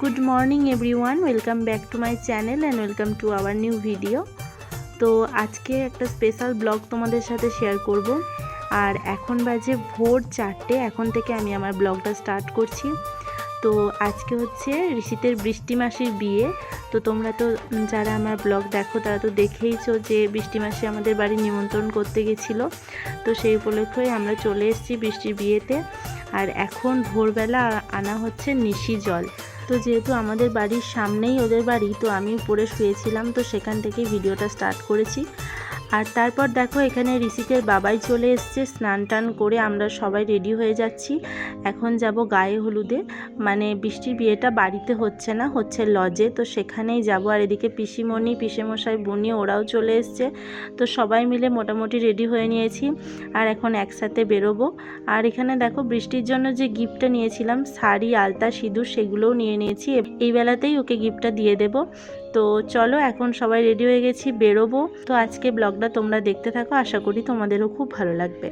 Good morning everyone welcome back to my channel and welcome to our new video তো আজকে একটা special blog তোমাদের সাথে share করব। আর এখন বাজে ভোর চারটে, এখন থেকে আমি আমার ব্লগটা স্টার্ট করছি। তো আজকে হচ্ছে ঋষিতের বৃষ্টি মাসির বিয়ে। তো তোমরা তো যারা আমার ব্লগ দেখো, তারা তো দেখেইছো যে বৃষ্টি মাসি আমাদের বাড়ি নিমন্ত্রণ করতে গেছিল। তো সেই উপলক্ষে আমরা চলে এসেছি বৃষ্টির বিয়েতে। আর এখন ভোরবেলা আনা হচ্ছে নিশি জল। তো যেহেতু আমাদের বাড়ির সামনেই ওদের বাড়ি, তো আমি উপরে শুয়েছিলাম, তো সেখান থেকেই ভিডিওটা স্টার্ট করেছি। আর তারপর দেখো এখানে ঋষিকের বাবাই চলে এসছে, স্নান টান করে আমরা সবাই রেডি হয়ে যাচ্ছি। এখন যাব গায়ে হলুদে। মানে বৃষ্টির বিয়েটা বাড়িতে হচ্ছে না, হচ্ছে লজে। তো সেখানেই যাব। আর এদিকে পিসিমণি, পিসেমশাই, বুনি ওরাও চলে এসছে। তো সবাই মিলে মোটামুটি রেডি হয়ে নিয়েছি। আর এখন একসাথে বেরোবো। আর এখানে দেখো বৃষ্টির জন্য যে গিফটটা নিয়েছিলাম, শাড়ি, আলতা, সিঁদুর, সেগুলোও নিয়ে নিয়েছি। এই বেলাতেই ওকে গিফটটা দিয়ে দেব। তো চলো এখন সবাই রেডি হয়ে গেছি, বেরোবো। তো আজকে ব্লগটা তোমরা দেখতে থাকো, আশা করি তোমাদেরও খুব ভালো লাগবে।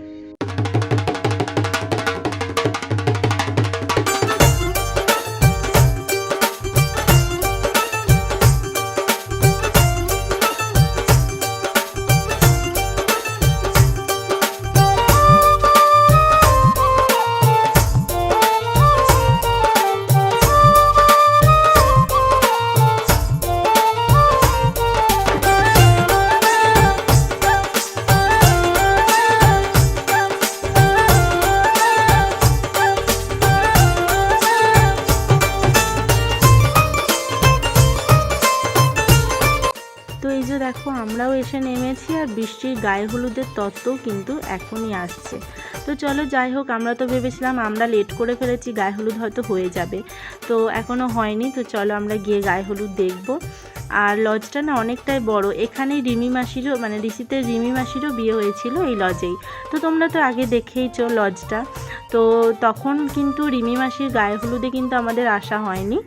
গায়ে হলুদের তত্ত্ব কিন্তু এখনই আসছে। তো চলো যাই হোক, আমরা তো ভেবেছিলাম আমরা লেট করে ফেলেছি, গায়ে হলুদ হয়তো হয়ে যাবে। তো এখনও হয়নি, তো চলো আমরা গিয়ে গায়ে হলুদ দেখব। আর লজটা না অনেকটাই বড়। এখানেই রিমি মাসিরও মানে ঋষিতে রিমি মাসিরও বিয়ে হয়েছিল এই লজেই তো তোমরা তো আগে দেখেইছো লজটা তো তখন কিন্তু রিমি মাসির গায়ে হলুদে কিন্তু আমাদের আসা হয়নি।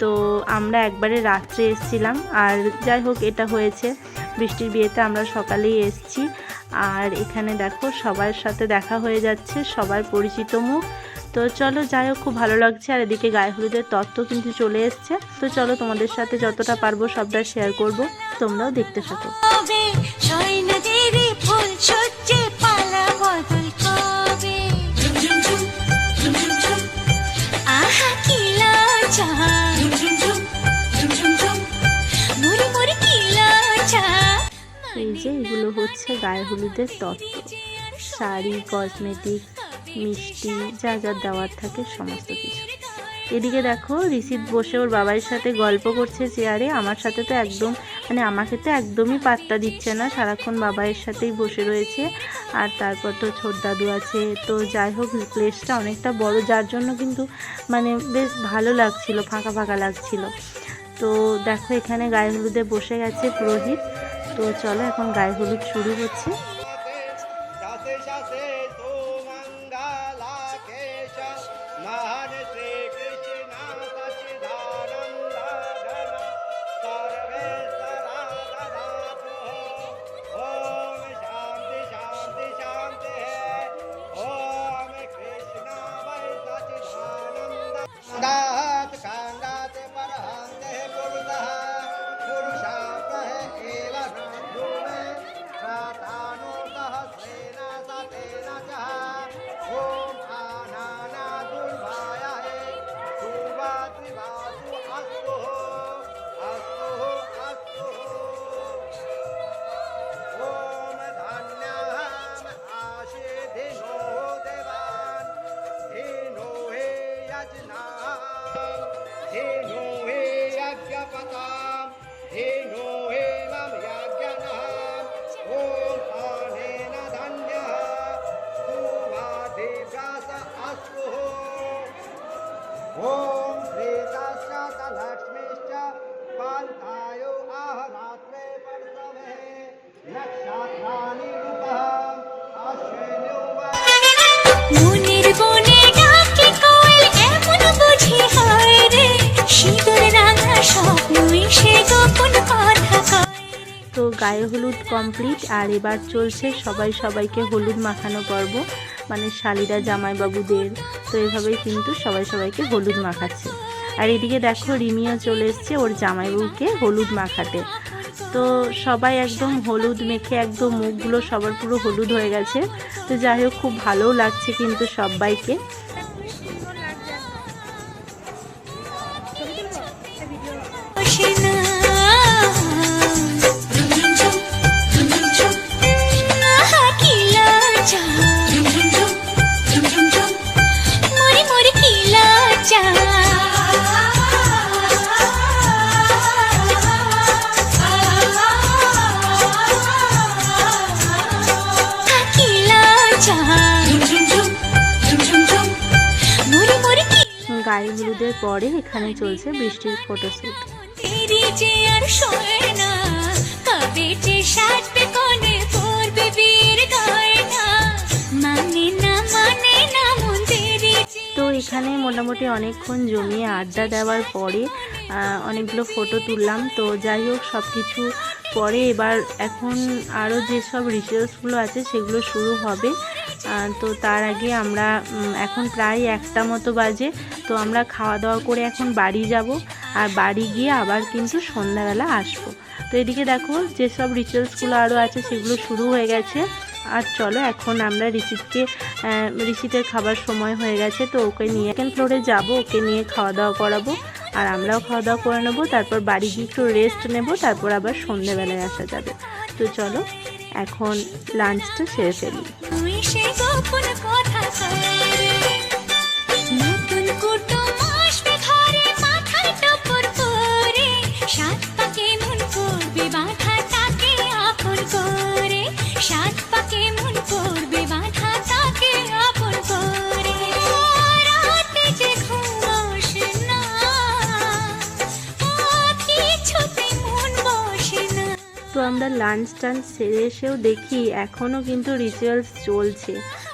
তো আমরা একবারে রাত্রে এসছিলাম। আর যাই হোক, এটা হয়েছে। বৃষ্টির বিয়েতে আমরা সকালেই এসছি। আর এখানে দেখো সবার সাথে দেখা হয়ে যাচ্ছে, সবার পরিচিত মুখ। তো চলো যাই হোক, খুব ভালো লাগছে। আর এদিকে গায়ে হলুদের তত্ত্ব কিন্তু চলে এসছে। তো চলো তোমাদের সাথে যতটা পারব সবটা শেয়ার করব। তোমরাও দেখতে থাকো। গায়ে হলুদের তত্ত্ব। শাড়ি, কসমেটিক, মিষ্টি, যা যা দেওয়ার থাকে সমস্ত কিছু। এদিকে দেখো ঋষিত বসে ওর বাবার সাথে গল্প করছে চেয়ারে। আমার সাথে তো একদম মানে আমাকে তো একদমই পাত্তা দিচ্ছে না। সারাক্ষণ বাবাইয়ের সাথেই বসে রয়েছে। আর তারপর তো ছোট দাদু আছে। তো যাই হোক প্লেসটা অনেকটা বড়। যার জন্য কিন্তু মানে বেশ ভালো লাগছিল, ফাঁকা ফাঁকা লাগছিল। তো দেখো, এখানে গায়ে হলুদে বসে গেছে পুরোহিত। তো চলো এখন গায়ে হলুদ শুরু হচ্ছে তো গায়ে হলুদ কমপ্লিট আর এবার চলছে সবাই সবাইকে হলুদ মাখানো পর্ব মানে শালিরা জামাইবাবুদের। তো এভাবেই কিন্তু সবাই সবাইকে হলুদ মাখাচ্ছে। আর এদিকে দেখো রিমিও চলে এসছে ওর জামাইবাবুকে হলুদ মাখাতে। তো সবাই একদম হলুদ মেখে একদম মুখগুলো সবার পুরো হলুদ হয়ে গেছে। তো যাই হোক, খুব ভালোও লাগছে কিন্তু সবাইকে। গায়ে হলুদের পরে এখানে চলছে বৃষ্টির ফটোশ্যুট। মানে মানে তো এখানে মোটামুটি অনেকক্ষণ জমিয়ে আড্ডা দেওয়ার পরে অনেকগুলো ফটো তুললাম। তো যাই হোক সব কিছু পরে এবার এখন আরও যেসব রিচুয়ালসগুলো আছে সেগুলো শুরু হবে। তো তার আগে আমরা এখন প্রায় একটা মতো বাজে, তো আমরা খাওয়া দাওয়া করে এখন বাড়ি যাব, আর বাড়ি গিয়ে আবার কিন্তু সন্ধ্যাবেলা আসব। তো এদিকে দেখো, যেসব রিচুয়ালসগুলো আরও আছে, সেগুলো শুরু হয়ে গেছে। আর চলো, এখন আমরা ঋষিতকে ঋষিতের খাবার সময় হয়ে গেছে, তো ওকে নিয়ে সেকেন্ড ফ্লোরে যাব, ওকে নিয়ে খাওয়া দাওয়া করাবো। আর আমরাও খাওয়া দাওয়া করে নেব, তারপর বাড়ি গিয়ে একটু রেস্ট নেব, তারপর আবার সন্ধেবেলায় আসা যাবে। তো চলো এখন লাঞ্চটা সেরে ফেলি। আমরা লাঞ্চ টাঞ্চ সেরে এসেও দেখি এখনও কিন্তু রিচুয়ালস চলছে।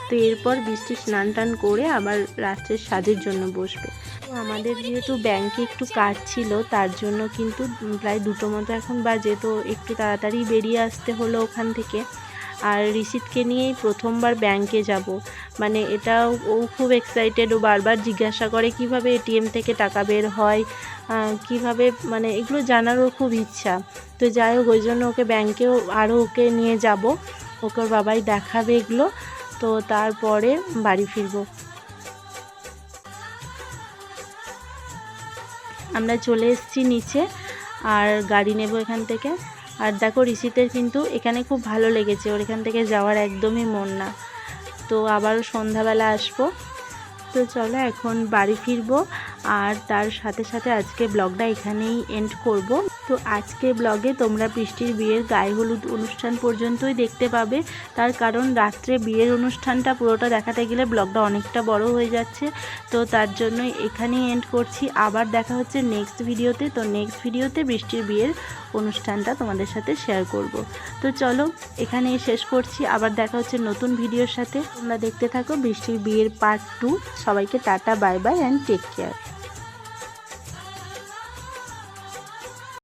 তো এরপর বৃষ্টি স্নান টান করে আবার রাত্রের সাজের জন্য বসবে। আমাদের যেহেতু ব্যাংকে একটু কাজ ছিল, তার জন্য কিন্তু প্রায় দুটো মতো এখন বাজে। তো একটু তাড়াতাড়ি বেরিয়ে আসতে হলো ওখান থেকে। আর রিসিটকে নিয়েই প্রথমবার ব্যাংকে যাব। মানে এটা ও খুব এক্সাইটেড ও বারবার জিজ্ঞাসা করে কীভাবে এটিএম থেকে টাকা বের হয় কীভাবে মানে এগুলো জানারও খুব ইচ্ছা। তো যাই হোক, ওই জন্য ওকে ব্যাংকেও আরও ওকে নিয়ে যাব। ওকে বাবাই দেখাবে এগুলো। তো তারপরে বাড়ি ফিরবো। আমরা চলে এসেছি নিচে, আর গাড়ি নেব এখান থেকে। আর দেখো ঋষিতের কিন্তু এখানে খুব ভালো লেগেছে, ওর এখান থেকে যাওয়ার একদমই মন না। তো আবারও সন্ধ্যাবেলা আসব। তো চলো এখন বাড়ি ফিরবো, আর তার সাথে সাথে আজকে ব্লগটা এখানেই এন্ড করব। তো আজকে ব্লগে তোমরা বৃষ্টির বিয়ের গায়ে হলুদ অনুষ্ঠান পর্যন্তই দেখতে পাবে। তার কারণ রাত্রে বিয়ের অনুষ্ঠানটা পুরোটা দেখাতে গেলে ব্লগটা অনেকটা বড় হয়ে যাচ্ছে। তো তার জন্যই এখানেই এন্ড করছি। আবার দেখা হচ্ছে নেক্সট ভিডিওতে তো নেক্সট ভিডিওতে বৃষ্টির বিয়ের অনুষ্ঠানটা তোমাদের সাথে শেয়ার করব। তো চলো, এখানেই শেষ করছি। আবার দেখা হচ্ছে নতুন ভিডিওর সাথে। তোমরা দেখতে থাকো বৃষ্টির বিয়ের পার্ট টু সবাইকে tata bye bye and take care